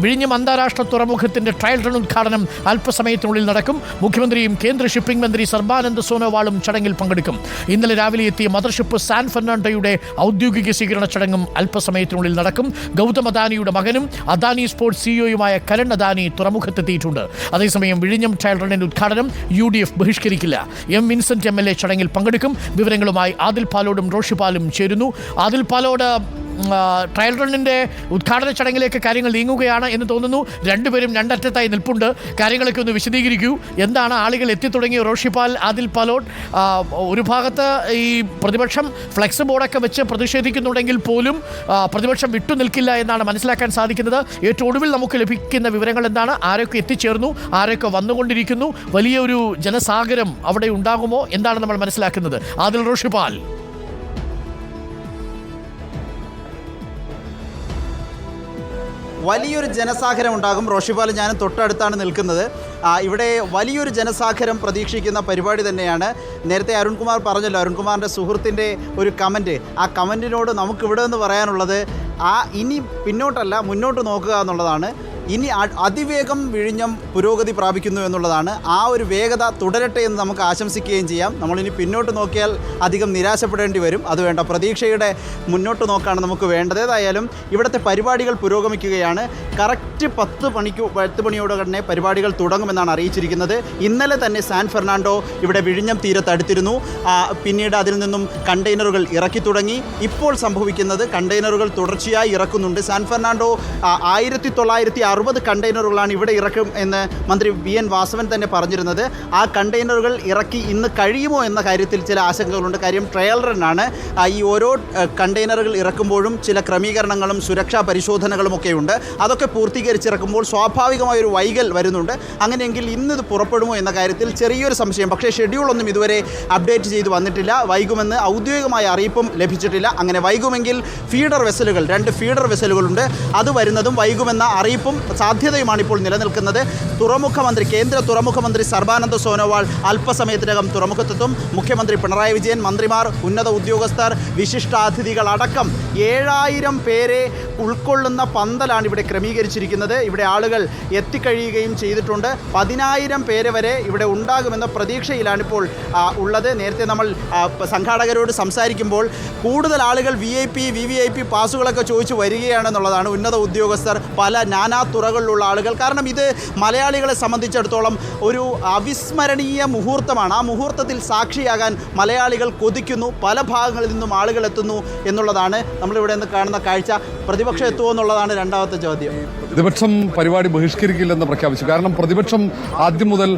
വിഴിഞ്ഞം അന്താരാഷ്ട്ര തുറമുഖത്തിന്റെ ട്രയൽ റൺ ഉദ്ഘാടനം അല്പസമയത്തിനുള്ളിൽ നടക്കും. മുഖ്യമന്ത്രിയും കേന്ദ്ര ഷിപ്പിംഗ് മന്ത്രി സർബാനന്ദ് സോനോവാളും ചടങ്ങിൽ പങ്കെടുക്കും. ഇന്നലെ രാവിലെ എത്തിയ മദർഷിപ്പ് സാൻ ഫെർണാണ്ടോയുടെ ഔദ്യോഗിക സ്വീകരണ ചടങ്ങും അല്പസമയത്തിനുള്ളിൽ നടക്കും. ഗൗതം അദാനിയുടെ മകനും അദാനി സ്പോർട്സ് സിഇഒയുമായ കരൺ അദാനി തുറമുഖത്തെത്തിയിട്ടുണ്ട്. അതേസമയം വിഴിഞ്ഞം ട്രയൽ റണ്ണിന്റെ ഉദ്ഘാടനം U D F ബഹിഷ്കരിക്കില്ല. M Vincent M L A ചടങ്ങിൽ പങ്കെടുക്കും. വിവരങ്ങളുമായി ആദിൽ പാലോടും റോഷിപാലും ചേരുന്നു. ആദിൽ പാലോട് ട്രയൽ റണ്ണിന്റെ ഉദ്ഘാടന ചടങ്ങിലേക്ക് കാര്യങ്ങൾ നീങ്ങുകയാണ് എന്ന് തോന്നുന്നു. രണ്ടുപേരും രണ്ടറ്റത്തായി നിൽപ്പുണ്ട്. കാര്യങ്ങളൊക്കെ ഒന്ന് വിശദീകരിക്കൂ. എന്താണ് ആളുകൾ എത്തിത്തുടങ്ങിയ റോഷിപാൽ ആദിൽ പലോട്ട്? ഒരു ഭാഗത്ത് ഈ പ്രതിപക്ഷം ഫ്ലെക്സ് ബോർഡൊക്കെ വെച്ച് പ്രതിഷേധിക്കുന്നുണ്ടെങ്കിൽ പോലും പ്രതിപക്ഷം വിട്ടു നിൽക്കില്ല എന്നാണ് മനസ്സിലാക്കാൻ സാധിക്കുന്നത്. ഏറ്റവും ഒടുവിൽ നമുക്ക് ലഭിക്കുന്ന വിവരങ്ങൾ എന്താണ്? ആരൊക്കെ എത്തിച്ചേർന്നു? ആരൊക്കെ വന്നുകൊണ്ടിരിക്കുന്നു? വലിയൊരു ജനസാഗരം അവിടെ ഉണ്ടാകുമോ? എന്താണ് നമ്മൾ മനസ്സിലാക്കുന്നത്? ആദിൽ റോഷിപാൽ. വലിയൊരു ജനസാഗരം ഉണ്ടാകും. റോഷിപാൽ ഞാനും തൊട്ടടുത്താണ് നിൽക്കുന്നത്. ഇവിടെ വലിയൊരു ജനസാഗരം പ്രതീക്ഷിക്കുന്ന പരിപാടി തന്നെയാണ്. നേരത്തെ അരുൺകുമാർ പറഞ്ഞല്ലോ അരുൺകുമാറിന്റെ സുഹൃത്തിന്റെ ഒരു കമന്റ് ആ കമന്റിനോട് നമുക്കിവിടെ നിന്ന് പറയാനുള്ളത് ആ ഇനി പിന്നോട്ടല്ല മുന്നോട്ട് നോക്കുക എന്നുള്ളതാണ്. ഇനി അതിവേഗം വിഴിഞ്ഞം പുരോഗതി പ്രാപിക്കുന്നു എന്നുള്ളതാണ്. ആ ഒരു വേഗത തുടരട്ടെ എന്ന് നമുക്ക് ആശംസിക്കുകയും ചെയ്യാം. നമ്മളിനി പിന്നോട്ട് നോക്കിയാൽ അധികം നിരാശപ്പെടേണ്ടി വരും. അത് വേണ്ട. പ്രതീക്ഷയുടെ മുന്നോട്ട് നോക്കാണ് നമുക്ക് വേണ്ടത്. ഏതായാലും ഇവിടുത്തെ പരിപാടികൾ പുരോഗമിക്കുകയാണ്. കറക്റ്റ് പത്ത് മണിക്ക് പത്ത് മണിയോട് തന്നെ പരിപാടികൾ തുടങ്ങുമെന്നാണ് അറിയിച്ചിരിക്കുന്നത്. ഇന്നലെ തന്നെ സാൻ ഫെർണാണ്ടോ ഇവിടെ വിഴിഞ്ഞം തീരത്തടുത്തിരുന്നു പിന്നീട് അതിൽ നിന്നും കണ്ടെയ്നറുകൾ ഇറക്കി തുടങ്ങി. ഇപ്പോൾ സംഭവിക്കുന്നത് കണ്ടെയ്നറുകൾ തുടർച്ചയായി ഇറക്കുന്നുണ്ട്. സാൻ ഫെർണാണ്ടോ ആയിരത്തി തൊള്ളായിരത്തി അറുപത് കണ്ടെയ്നറുകളാണ് ഇവിടെ ഇറക്കും എന്ന് മന്ത്രി വി എൻ വാസവൻ തന്നെ പറഞ്ഞിരുന്നത്. ആ കണ്ടെയ്നറുകൾ ഇറക്കി ഇന്ന് കഴിയുമോ എന്ന കാര്യത്തിൽ ചില ആശങ്കകളുണ്ട്. കാര്യം ട്രയൽ റണ്ണാണ് ഈ ഓരോ കണ്ടെയ്നറുകൾ ഇറക്കുമ്പോഴും ചില ക്രമീകരണങ്ങളും സുരക്ഷാ പരിശോധനകളും ഒക്കെ ഉണ്ട് അതൊക്കെ പൂർത്തീകരിച്ചിറക്കുമ്പോൾ സ്വാഭാവികമായ ഒരു വൈകൽ വരുന്നുണ്ട്. അങ്ങനെയെങ്കിൽ ഇന്ന് ഇത് പുറപ്പെടുമോ എന്ന കാര്യത്തിൽ ചെറിയൊരു സംശയം. പക്ഷേ ഷെഡ്യൂളൊന്നും ഇതുവരെ അപ്ഡേറ്റ് ചെയ്ത് വന്നിട്ടില്ല. വൈകുമെന്ന് ഔദ്യോഗികമായ അറിയിപ്പും ലഭിച്ചിട്ടില്ല. അങ്ങനെ വൈകുമെങ്കിൽ ഫീഡർ വെസലുകൾ രണ്ട് ഫീഡർ വെസലുകളുണ്ട് അത് വരുന്നതും വൈകുമെന്ന അറിയിപ്പും സാധ്യതയുമാണ് ഇപ്പോൾ നിലനിൽക്കുന്നത്. തുറമുഖ മന്ത്രി കേന്ദ്ര തുറമുഖ മന്ത്രി സർബാനന്ദ സോനോവാൾ അല്പസമയത്തിനകം തുറമുഖത്തെത്തും. മുഖ്യമന്ത്രി പിണറായി വിജയൻ മന്ത്രിമാർ ഉന്നത ഉദ്യോഗസ്ഥർ വിശിഷ്ടാതിഥികൾ അടക്കം ഏഴായിരം പേരെ ഉൾക്കൊള്ളുന്ന പന്തലാണ് ഇവിടെ ക്രമീകരിച്ചിരിക്കുന്നത്. ഇവിടെ ആളുകൾ എത്തിക്കഴിയുകയും ചെയ്തിട്ടുണ്ട്. പതിനായിരം പേരെ വരെ ഇവിടെ ഉണ്ടാകുമെന്ന പ്രതീക്ഷയിലാണ് ഇപ്പോൾ ഉള്ളത്. നേരത്തെ നമ്മൾ സംഘാടകരോട് സംസാരിക്കുമ്പോൾ കൂടുതൽ ആളുകൾ V I P V V I P പാസുകളൊക്കെ ചോദിച്ചു വരികയാണെന്നുള്ളതാണ് ഉന്നത ഉദ്യോഗസ്ഥർ പല നാനാ തുറകളിലുള്ള ആളുകൾ. കാരണം ഇത് മലയാളികളെ സംബന്ധിച്ചിടത്തോളം ഒരു അവിസ്മരണീയ മുഹൂർത്തമാണ്. ആ മുഹൂർത്തത്തിൽ സാക്ഷിയാകാൻ മലയാളികൾ കൊതിക്കുന്നു. പല ഭാഗങ്ങളിൽ നിന്നും ആളുകൾ എത്തുന്നു എന്നുള്ളതാണ് നമ്മളിവിടെ നിന്ന് കാണുന്ന കാഴ്ച. പ്രതിപക്ഷം എത്തുമോ എന്നുള്ളതാണ് രണ്ടാമത്തെ ചോദ്യം. പ്രതിപക്ഷം പരിപാടി ബഹിഷ്കരിക്കില്ലെന്ന് പ്രഖ്യാപിച്ചു. കാരണം പ്രതിപക്ഷം ആദ്യം മുതൽ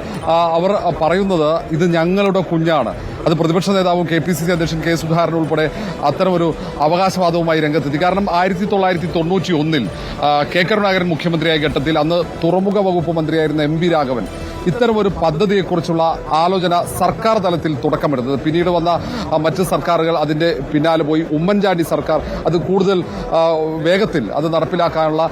അവർ പറയുന്നത് ഇത് ഞങ്ങളുടെ കുഞ്ഞാണ്. അത് പ്രതിപക്ഷ നേതാവും കെ പി സി സി അധ്യക്ഷൻ കെ സുധാകരൻ ഉൾപ്പെടെ അത്തരമൊരു അവകാശവാദവുമായി രംഗത്തെത്തി. കാരണം ആയിരത്തി തൊള്ളായിരത്തി തൊണ്ണൂറ്റി ഒന്നിൽ കെ കരുണാകരൻ മുഖ്യമന്ത്രിയായ ഘട്ടത്തിൽ അന്ന് തുറമുഖ വകുപ്പ് മന്ത്രിയായിരുന്ന എം വി രാഘവൻ ഇത്തരമൊരു പദ്ധതിയെക്കുറിച്ചുള്ള ആലോചന സർക്കാർ തലത്തിൽ തുടക്കമെടുത്തത് പിന്നീട് വന്ന മറ്റ് സർക്കാരുകൾ അതിന്റെ പിന്നാലെ പോയി. ഉമ്മൻചാണ്ടി സർക്കാർ അത് കൂടുതൽ വേഗത്തിൽ അത് നടപ്പിലാക്കാനുള്ള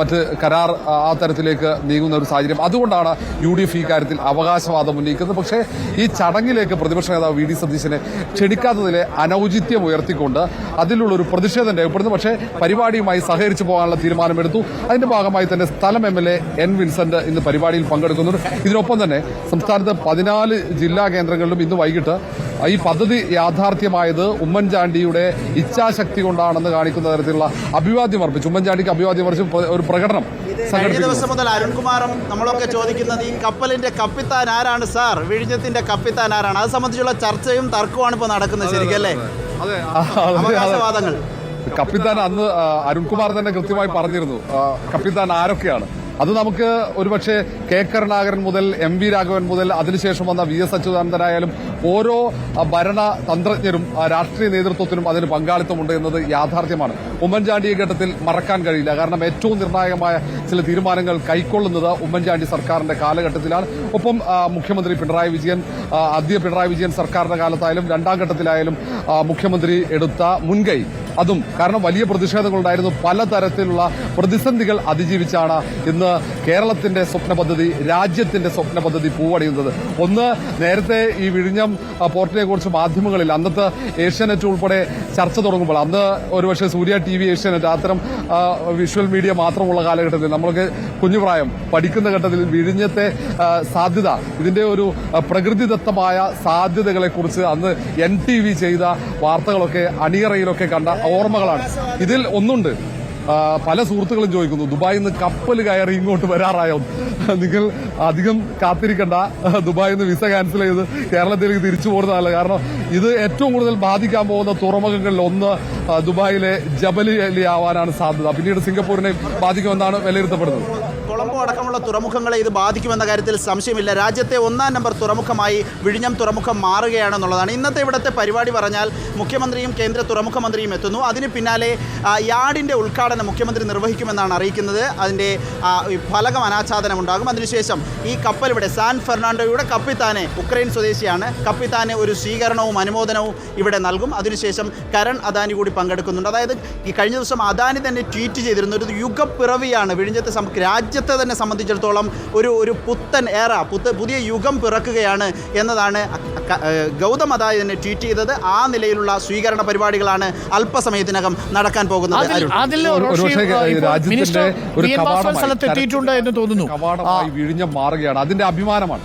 മറ്റ് കരാർ ആ, തരത്തിലേക്ക് നീങ്ങുന്ന ഒരു സാഹചര്യം. അതുകൊണ്ടാണ് യു ഡി എഫ് ഈ കാര്യത്തിൽ അവകാശവാദം ഉന്നയിക്കുന്നത്. പക്ഷേ ഈ ചടങ്ങിലേക്ക് പ്രതിപക്ഷ നേതാവ് വി ഡി സതീശനെ ക്ഷണിക്കാത്തതിലെ അനൌചിത്യം ഉയർത്തിക്കൊണ്ട് അതിലുള്ള ഒരു പ്രതിഷേധം രേഖപ്പെടുന്നു. പക്ഷേ പരിപാടിയുമായി സഹകരിച്ചു പോകാനുള്ള തീരുമാനമെടുത്തു. അതിന്റെ ഭാഗമായി തന്നെ സ്ഥലം M L A N Vincent ഇന്ന് പരിപാടിയിൽ പങ്കെടുക്കുന്നുണ്ട്. ഇതിനൊപ്പം തന്നെ സംസ്ഥാനത്ത് പതിനാല് ജില്ലാ കേന്ദ്രങ്ങളിലും ഇന്ന് വൈകിട്ട് ഈ പദ്ധതി യാഥാർത്ഥ്യമായത് ഉമ്മൻചാണ്ടിയുടെ ഇച്ഛാശക്തി കൊണ്ടാണെന്ന് കാണിക്കുന്ന തരത്തിലുള്ള അഭിവാദ്യം അർപ്പിച്ചു. ഉമ്മൻചാണ്ടിക്ക് അഭിവാദ്യം അർപ്പിച്ചു ഒരു പ്രകടനം കഴിഞ്ഞ ദിവസം മുതൽ അരുൺകുമാറും നമ്മളൊക്കെ ചോദിക്കുന്നത് ഈ കപ്പലിന്റെ കപ്പിത്താൻ ആരാണ് സാർ? വിഴിഞ്ഞത്തിന്റെ കപ്പിത്താൻ ആരാണ്? അത് സംബന്ധിച്ചുള്ള ചർച്ചയും തർക്കവുമാണ് ഇപ്പോൾ നടക്കുന്നത് ശരിക്കല്ലേ. അവകാശവാദങ്ങൾ. കപ്പിത്താൻ അന്ന് അരുൺകുമാർ തന്നെ കൃത്യമായി പറഞ്ഞിരുന്നു. കപ്പിത്താൻ ആരൊക്കെയാണ്? അത് നമുക്ക് ഒരുപക്ഷെ കെ. കരുണാകരൻ മുതൽ എം. വി. രാഘവൻ മുതൽ അതിനുശേഷം വന്ന വി. എസ്. അച്യുതാനന്ദനായാലും ഓരോ ഭരണ തന്ത്രജ്ഞരും രാഷ്ട്രീയ നേതൃത്വത്തിനും അതിന് പങ്കാളിത്തമുണ്ട് എന്നത് യാഥാർത്ഥ്യമാണ്. ഉമ്മൻചാണ്ടി ഘട്ടത്തിൽ മറക്കാൻ കഴിയില്ല. കാരണം ഏറ്റവും നിർണായകമായ ചില തീരുമാനങ്ങൾ കൈക്കൊള്ളുന്നത് ഉമ്മൻചാണ്ടി സർക്കാരിന്റെ കാലഘട്ടത്തിലാണ്. ഒപ്പം മുഖ്യമന്ത്രി പിണറായി വിജയൻ ആദ്യ പിണറായി വിജയൻ സർക്കാരിന്റെ കാലത്തായാലും രണ്ടാം ഘട്ടത്തിലായാലും മുഖ്യമന്ത്രി എടുത്ത മുൻകൈ അതും കാരണം വലിയ പ്രതിഷേധങ്ങളുണ്ടായിരുന്നു. പലതരത്തിലുള്ള പ്രതിസന്ധികൾ അതിജീവിച്ചാണ് ഇന്ന് കേരളത്തിന്റെ സ്വപ്ന പദ്ധതി രാജ്യത്തിന്റെ സ്വപ്ന പദ്ധതി പൂവടിയുന്നത് ഒന്ന് നേരത്തെ ഈ വിഴിഞ്ഞം പോർട്ടിനെ കുറിച്ച് മാധ്യമങ്ങളിൽ അന്നത്തെ ഏഷ്യാനെറ്റ് ഉൾപ്പെടെ ചർച്ച തുടങ്ങുമ്പോൾ അന്ന് ഒരുപക്ഷെ സൂര്യ ടി വി ഏഷ്യാനെറ്റ് അത്തരം വിഷ്വൽ മീഡിയ മാത്രമുള്ള കാലഘട്ടത്തിൽ നമ്മൾക്ക് കുഞ്ഞുപ്രായം പഠിക്കുന്ന ഘട്ടത്തിൽ വിഴിഞ്ഞത്തെ സാധ്യത ഇതിന്റെ ഒരു പ്രകൃതിദത്തമായ സാധ്യതകളെക്കുറിച്ച് അന്ന് എൻ ടി വി ചെയ്ത വാർത്തകളൊക്കെ അണിയറയിലൊക്കെ കണ്ട ഓർമ്മകളാണ്. ഇതിൽ ഒന്നുണ്ട്. പല സുഹൃത്തുക്കളും ചോദിക്കുന്നു ദുബായിൽ നിന്ന് കപ്പൽ കയറി ഇങ്ങോട്ട് വരാറായോ? നിങ്ങൾ അധികം കാത്തിരിക്കണ്ട. ദുബായിൽ നിന്ന് വിസ ക്യാൻസൽ ചെയ്ത് കേരളത്തിലേക്ക് തിരിച്ചു പോകുന്നതല്ല. കാരണം ഇത് ഏറ്റവും കൂടുതൽ ബാധിക്കാൻ പോകുന്ന തുറമുഖങ്ങളിൽ ഒന്ന് ദുബായിലെ ജബലി ആവാനാണ് സാധ്യത. പിന്നീട് സിംഗപ്പൂരിനെ ബാധിക്കുമെന്നാണ് വിലയിരുത്തപ്പെടുന്നത്. കൊളംബോ അടക്കമുള്ള തുറമുഖങ്ങളെ ഇത് ബാധിക്കുമെന്ന കാര്യത്തിൽ സംശയമില്ല. രാജ്യത്തെ ഒന്നാം നമ്പർ തുറമുഖമായി വിഴിഞ്ഞം തുറമുഖം മാറുകയാണെന്നുള്ളതാണ്. ഇന്നത്തെ ഇവിടുത്തെ പരിപാടി പറഞ്ഞാൽ മുഖ്യമന്ത്രിയും കേന്ദ്ര തുറമുഖ മന്ത്രിയും എത്തുന്നു. അതിന് പിന്നാലെ യാർഡിന്റെ ഉദ്ഘാടനം മുഖ്യമന്ത്രി നിർവഹിക്കുമെന്നാണ് അറിയിക്കുന്നത്. അതിന്റെ ഫലകം അനാച്ഛാദനം ഉണ്ടാകും അതിനുശേഷം ഈ കപ്പൽ ഇവിടെ സാൻ ഫെർണാണ്ടോയുടെ കപ്പിത്താനെ ഉക്രൈൻ സ്വദേശിയാണ്. കപ്പിത്താനെ ഒരു സ്വീകരണവും അനുമോദനവും ഇവിടെ നൽകും. അതിനുശേഷം കരൺ അദാനി കൂടി പങ്കെടുക്കുന്നുണ്ട്. അതായത് ഈ കഴിഞ്ഞ ദിവസം അദാനി തന്നെ ട്വീറ്റ് ചെയ്തിരുന്നു. ഒരു യുഗപ്പിറവിയാണ് വിഴിഞ്ഞത്തെ സം- രാജ്യത്തെ തന്നെ സംബന്ധിച്ചിടത്തോളം ഒരു ഒരു പുത്തൻ ഏറ പുത്ത പുതിയ യുഗം പിറക്കുകയാണ് എന്നതാണ് ഗൗതം അദാനി തന്നെ ട്വീറ്റ് ചെയ്തത്. ആ നിലയിലുള്ള സ്വീകരണ പരിപാടികളാണ് അല്പസമയത്തിനകം നടക്കാൻ പോകുന്നത്. എന്ന് തോന്നുന്നു. വിഴിഞ്ഞം മാറുകയാണ്. അതിന്റെ അഭിമാനമാണ്.